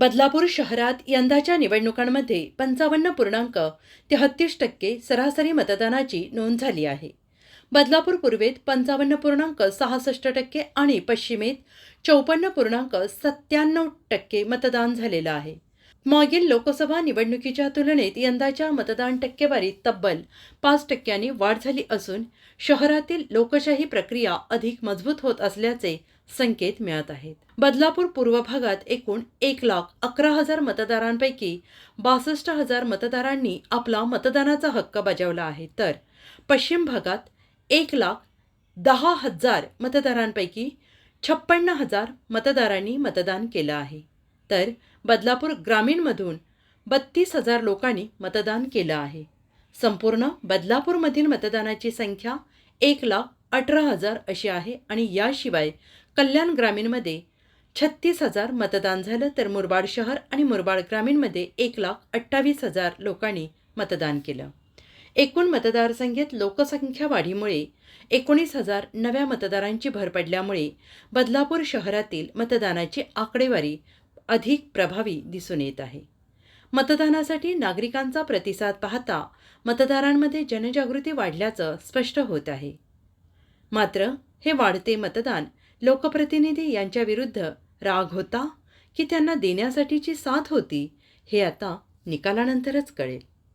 बदलापूर शहरात यंदाच्या निवडणुकांमध्ये पंचावन्न पूर्णांक तेहत्तीस टक्के सरासरी मतदानाची नोंद झाली आहे. बदलापूर पूर्वेत पंचावन्न पूर्णांक सहासष्ट टक्के आणि पश्चिमेत चौपन्न पूर्णांक सत्त्याण्णव टक्के मतदान झालेलं आहे. मागील लोकसभा निवडणुकीच्या तुलनेत यंदाच्या मतदान टक्केवारीत तब्बल पाच टक्क्यांनी वाढ झाली असून शहरातील लोकशाही प्रक्रिया अधिक मजबूत होत असल्याचे संकेत मिळत आहेत. बदलापूर पूर्व भागात एकूण एक लाख अकरा हजार मतदारांपैकी बासष्ट हजार मतदारांनी आपला मतदानाचा हक्क बजावला आहे. तर पश्चिम भागात एक लाख दहा हजार मतदारांपैकी छप्पन्न हजार मतदारांनी मतदान केलं आहे. तर बदलापूर ग्रामीणमधून बत्तीस हजार लोकांनी मतदान केलं आहे. संपूर्ण बदलापूरमधील मतदानाची संख्या एक लाख अठरा हजार अशी आहे आणि याशिवाय कल्याण ग्रामीणमध्ये छत्तीस हजार मतदान झालं तर मुरबाड शहर आणि मुरबाड ग्रामीणमध्ये एक लाख अठ्ठावीस हजार लोकांनी मतदान केलं. एकूण मतदारसंख्येत लोकसंख्या वाढीमुळे एकोणीस हजार नव्या मतदारांची भर पडल्यामुळे बदलापूर शहरातील मतदानाची आकडेवारी अधिक प्रभावी दिसून येत आहे. मतदानासाठी नागरिकांचा प्रतिसाद पाहता मतदारांमध्ये जनजागृती वाढल्याचं स्पष्ट होत आहे. मात्र हे वाढते मतदान लोकप्रतिनिधी यांच्याविरुद्ध राग होता की त्यांना देण्यासाठीची साथ होती हे आता निकालानंतरच कळेल.